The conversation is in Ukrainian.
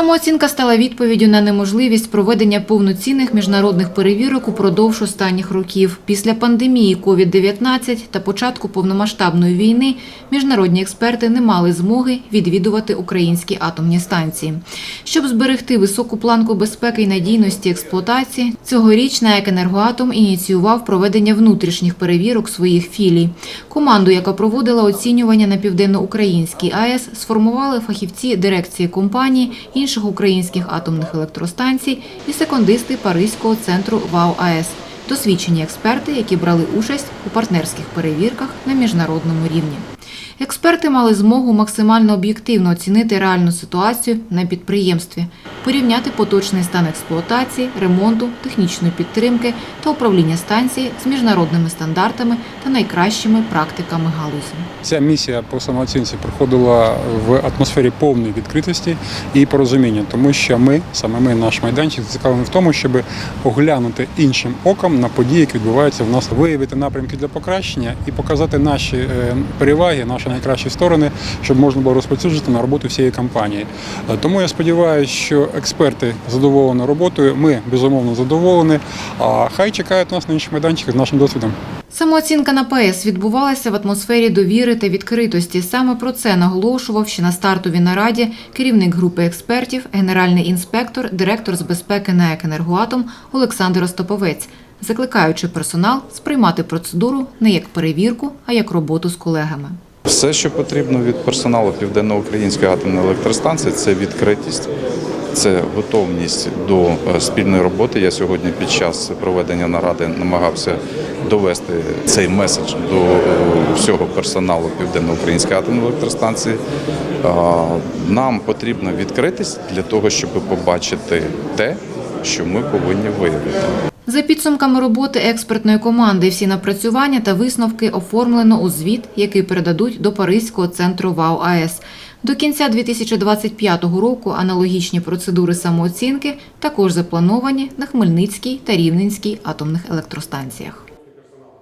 Самооцінка стала відповіддю на неможливість проведення повноцінних міжнародних перевірок упродовж останніх років. Після пандемії COVID-19 та початку повномасштабної війни міжнародні експерти не мали змоги відвідувати українські атомні станції. Щоб зберегти високу планку безпеки і надійності експлуатації, цьогоріч НАЕК «Енергоатом» ініціював проведення внутрішніх перевірок своїх філій. Команду, яка проводила оцінювання на південноукраїнській АЕС, сформували фахівці дирекції компанії, інших українських атомних електростанцій і секондисти Паризького центру ВАО АЕС. Досвідчені експерти, які брали участь у партнерських перевірках на міжнародному рівні. Експерти мали змогу максимально об'єктивно оцінити реальну ситуацію на підприємстві, порівняти поточний стан експлуатації, ремонту, технічної підтримки та управління станції з міжнародними стандартами та найкращими практиками галузі. Ця місія по самооцінці проходила в атмосфері повної відкритості і порозуміння, тому що ми, саме ми, наш майданчик, зацікавлені в тому, щоб оглянути іншим оком на події, які відбуваються в нас, виявити напрямки для покращення і показати наші е, переваги, наші найкращі сторони, щоб можна було розповсюджувати на роботу всієї компанії. Е, Тому я сподіваюся, що експерти задоволені роботою. Ми безумовно задоволені. А хай чекають нас на інших майданчиках з нашим досвідом. Самооцінка на ПС відбувалася в атмосфері довіри та відкритості. Саме про це наголошував ще на стартовій нараді керівник групи експертів, генеральний інспектор, директор з безпеки НАЕК «Енергоатом» Олександр Остоповець, закликаючи персонал сприймати процедуру не як перевірку, а як роботу з колегами. Все, що потрібно від персоналу Південноукраїнської атомної електростанції, це відкритість, це готовність до е, спільної роботи. Я сьогодні під час проведення наради намагався довести цей меседж до е, всього персоналу Південноукраїнської атомної електростанції. Нам потрібна відкритість для того, щоб побачити те, що ми повинні виявити. За підсумками роботи експертної команди, всі напрацювання та висновки оформлено у звіт, який передадуть до Паризького центру ВАО АЕС. До кінця 2025 року аналогічні процедури самооцінки також заплановані на Хмельницькій та Рівненській атомних електростанціях.